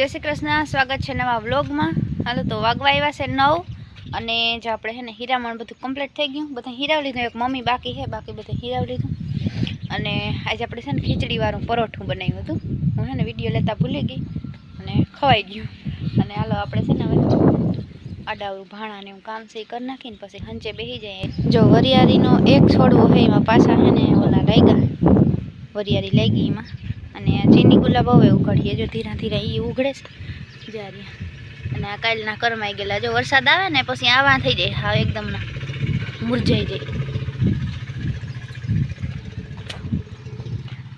જય શ્રી કૃષ્ણ, સ્વાગત છે નવા વ્લોગમાં. હાલો તો વાગવા આવ્યા છે નવ અને જો આપણે છે ને હીરામણ બધું કમ્પ્લીટ થઈ ગયું. બધા હીરાવ લીધું, એક મમ્મી બાકી છે, બાકી બધા હીરાવ લીધું. અને આજે આપણે છે ને ખીચડીવાળું પરોઠું બનાવ્યું હતું. હું છે ને વીડિયો લેતા ભૂલી ગઈ અને ખવાઈ ગયું. અને હાલો આપણે છે ને હવે આડાવડું ભાણા ને એવું કામ છે એ કરી નાખીને પછી હંચે બેસી જાય જો વરિયાળીનો એક છોડવો હોય એમાં પાછા છે ને ઓલા લાગ્યા. વરિયાળી લાગી એમાં. અને ચીની ગુલાબ હવે ઉઘડીએ જો ધીરા ધીરા એ ઉઘડે છે. જારી અને આ કાલના કરમાઈ ગયેલા જો વરસાદ આવે ને પછી આવા થઈ જાય, હા, એકદમ ના. મુરઝાઈ જાય.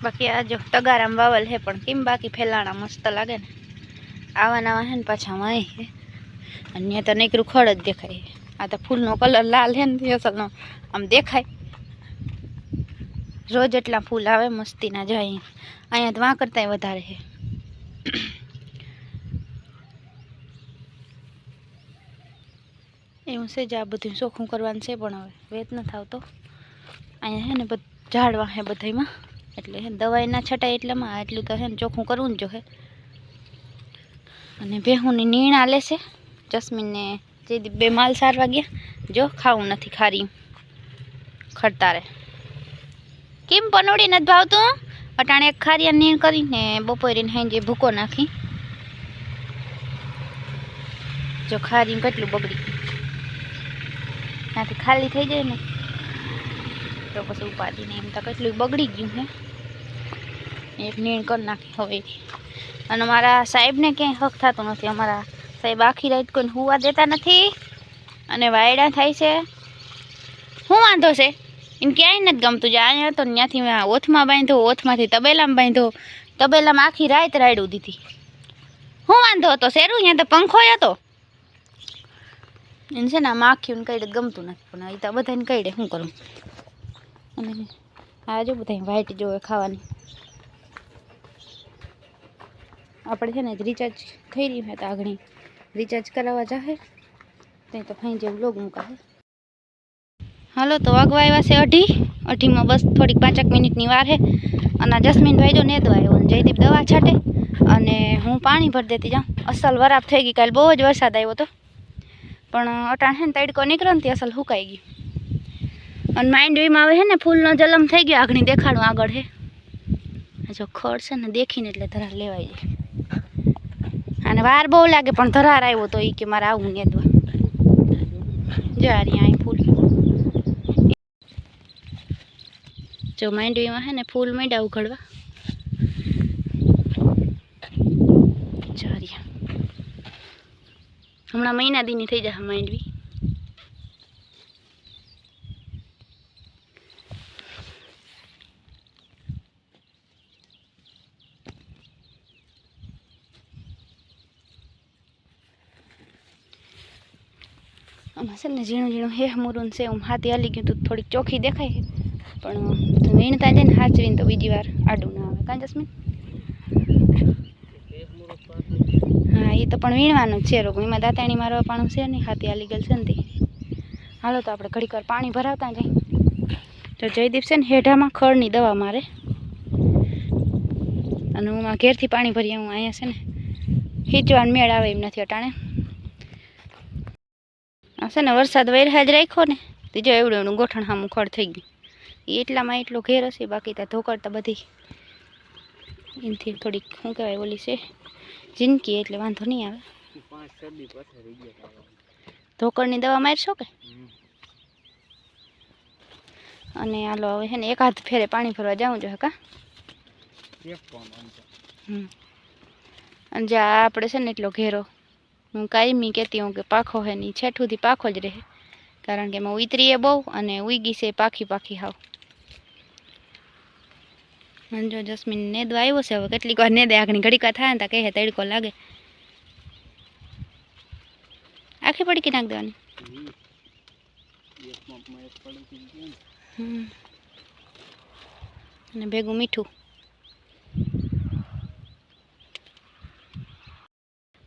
બાકી આ જો તગારામ વાવલ છે પણ કેમ બાકી ફેલાણા મસ્ત લાગે ને? આવા નવા છે ને પાછા વાય હે. અને તો નીકળું ખડ જ દેખાય આ તો ફૂલનો કલર લાલ છે ને, અસલનો. આમ દેખાય. રોજ એટલા ફૂલ આવે, મસ્તીના જાય અહીંયા વાં કરતાંય વધારે છે. એવું છે જ આ બધું ચોખ્ખું કરવાનું છે પણ હવે વેત નથી આવતો અહીંયા છે ને બધ, ઝાડવા છે બધામાં એટલે દવાઈ ના છટાય એટલેમાં એટલું તો છે ને ચોખ્ખું કરવું જ જોઈએ અને ભેહુંની આલે લેશે જસ્મીનને જે બે માલ સારવા ગયા. જો, ખાવું નથી ખારી. ખડતારે. કેમ પનોડી નથી ભાવતું? અટાણે ખારિયા નીણ કરીને બપોરે હાંજે ભૂકો નાખી. જો ખારી કેટલું બગડી ત્યાંથી ખાલી થઈ જાય ને, તો પછી ઉપાડીને એમ તો કેટલું બગડી ગયું હે. એક નીણ કરી નાખી હવે. અને મારા સાહેબને ક્યાંય હક થતું નથી. અમારા સાહેબ આખી રાત કોઈને હુવા દેતા નથી. અને વાયડા થાય છે. શું વાંધો છે? એમ ક્યાંય નથી ગમતું જે અહીંયા તો ત્યાંથી મેં ઓથમાં બાંધ્યો, ઓથમાંથી તબેલામાં બાંધ્યો. તબેલામાં આખી રાત રાયડું દીધી. હું વાંધો હતો? શેરું અહીંયા તો પંખો હતો. એને છે ને આમ આખ્યું કઈ ગમતું નથી, પણ એ તો બધાને કઈ શું કરું? અને આ જો બધા વાઈટ જોવે ખાવાની. આપણે છે ને રિચાર્જ થઈ રહ્યું હોય તો આગળ રિચાર્જ કરાવવા જાહે. ત્યાં તો ફાઈ જેવું લોગ મૂકાશે. હાલો, તો વાગવા આવ્યા છે અઢી. અઢીમાં બસ થોડીક પાંચેક મિનિટની વાર છે અને આ જસ્મીનભાઈ જો નેદવા આવ્યો અને જયદીપ દવા છાંટે. અને હું પાણી ભરી દેતી જાઉં. અસલ વરાપ થઈ ગઈ, કાલે બહુ જ વરસાદ આવ્યો હતો પણ અટાણ છે ને તડકો નીકળ્યો ને તે અસલ સુકાઈ ગઈ અને માંડવીમાં હવે છે ને, ફૂલનો જલમ થઈ ગયો, આગળ દેખાડું આગળ છે આ જો ખડ છે ને, દેખીને એટલે ધરાર લેવાઈ જાય. અને વાર બહુ લાગે, પણ ધરાર આવ્યો તો એ કે મારે આવું નેદવા. જો આ રહ્યા અહીં ફૂલ. જો માંડવીમાં છે ને ફૂલ માંડ્યા ઉઘડવા જો આ રહ્યા હમણાં મહિના દીની થઈ જશે માંડવી આમાં છે ને ઝીણું ઝીણું હેહ મુરુન છે, આમ હાથી હાલી ગયું તો, થોડીક ચોખ્ખી દેખાય છે. પણ વીણતા ને હાચવીને તો બીજી વાર આડું ના આવે. કાં જસ્મીન? હા એ તો પણ વીણવાનું છે રોગ. એમાં દાંતાણી મારવા પાણું છે નહીં, હાથી હાલી ગયેલ છે ને હાલો તો આપણે ઘડીક વાર પાણી ભરાવતા જાય તો જયદીપ છે ને હેઢામાં ખળની દવા મારે. અને હું આ ઘેરથી પાણી ભરી હું અહીંયા છે ને ખીચવાનું મેળ આવે એમ નથી અટાણે. આ છે ને વરસાદ વૈરહાજ રાખ્યો ને, તો જો એવડું એવડું ગોઠણ સામું ખડ થઈ ગયું. એટલામાં એટલો ઘેર હશે, બાકી ત્યાં ધોકડતા બધી. એનાથી થોડીક, શું કહેવાય, ઓલી છે, જિંદગી એટલે વાંધો નહીં આવે. ધોકડની દવા મારશો કે? અને હાલો, હવે છે ને હાથ ફેરે પાણી ભરવા જાઉં જોઈએ કા એક. અને જે, આપણે છે ને એટલો ઘેરો. હું કાયમી કહેતી હું કે પાખો હે ને ઈ છેઠુંથી પાખો જ રહે. કારણ કે એમાં ઉતરીએ બહુ અને ઉગી છે પાખી પાખી હાવ. અને જો જસ્મીન નેદવા આવ્યો છે, હવે કેટલીક વાર નેદે આગળ ઘડીક થાય ને ત્યાં કહે તડકો લાગે. આખી પડકી નાખ દેવાની. ને. અને ભેગું મીઠું.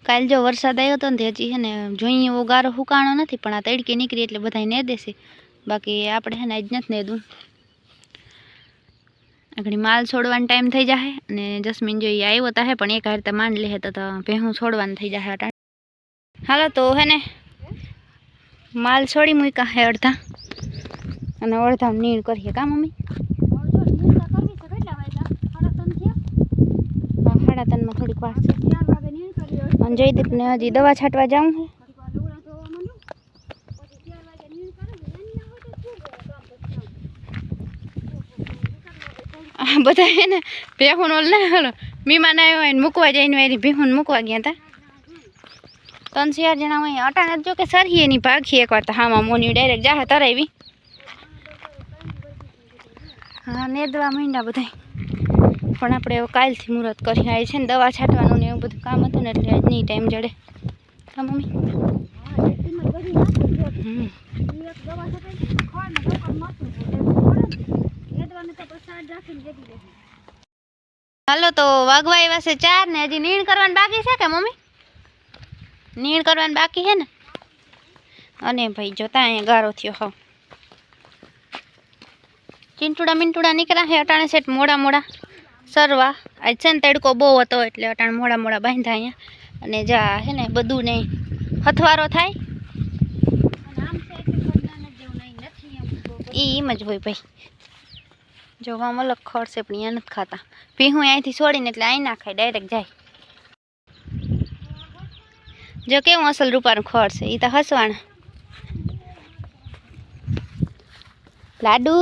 કાલ જો વરસાદ આવ્યો હતો ને હજી છે ને જોઈએ એવો ગારો હુકાણો નથી, પણ આ તડકી નીકળી એટલે બધાય ને દેશે બાકી આપણે છે ને આજ નથી નેદું આગળ માલ છોડવાનો ટાઈમ થઈ જાય અને જસ્મીન જો આવ્યો તા પણ એક હારતા માંડ લે તો ભેહું છોડવાનું થઈ જાય અટાણ. હાલો તો હે ને, માલ છોડી મૂક્યા હે અડધા. અને અડધા નીણ કરીએ કા મમ્મી? સાડા ત્રણમાં થોડીક વાર છે. હજી દવા છાંટવા જાઉં છે આ બધા હે ને ભેહુન ઓલ ના હાલો. મીમાન આવ્યો હોય ને મૂકવા જઈને વારી ભેહુન મૂકવા ગયા હતા ત્રણ ચાર જણા હોય, અટાણે જો કે સરહીએ એની ભાગીએ એકવાર તો હામાં મોની ડાયરેક્ટ જાહે તરાવી હા, નેદવા માંડ્યા બધા પણ આપણે કાલથી મુહૂર્ત કરી આવી છે ને દવા છાંટવાનું ને એવું બધું કામ હતું ને એટલે આજ નહીં ટાઈમ જડે. હા, મમ્મી? હાલો તો વાગવા પાસે છે ચાર ને હજી નીણ કરવાનું બાકી છે કે મમ્મી? નીણ કરવાનું બાકી છે ને? અને ભાઈ જોતા અહીંયા ગારો થયો હા ચીંટુડા મીંટુડા નીકળ્યા છે અટાણે સેટ મોડા મોડા. સરવા. આજ છે ને તડકો બહુ હતો એટલે અટાણે મોડા મોડા બાંધ્યા અહીંયા. અને જા છે ને બધું ને હથવારો થાય. એ એમ જ હોય ભાઈ. જો આમ અલગ ખડ છે પણ અહીંયા નથી ખાતા. ભીહું અહીંથી છોડીને એટલે અહીં ના ખાય ડાયરેક્ટ જાય. જો કેવું અસલ રૂપાનું ખડ છે એ તો હસવાના. લાડુ!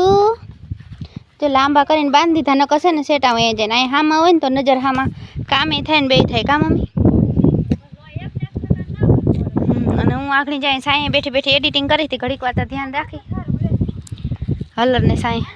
જો લાંબા કરીને બાંધી દીધા ન કશે ને સેટા વયા જાય ને અહીં હામાં હોય ને તો નજર હામાં કામે થાય ને બે થાય કા મમ્મી? હમ, અને હું આખડી જાય સાંયે બેઠી બેઠી એડિટિંગ કરી હતી ઘડીક વાર તો ધ્યાન રાખી. હલર ને સાંય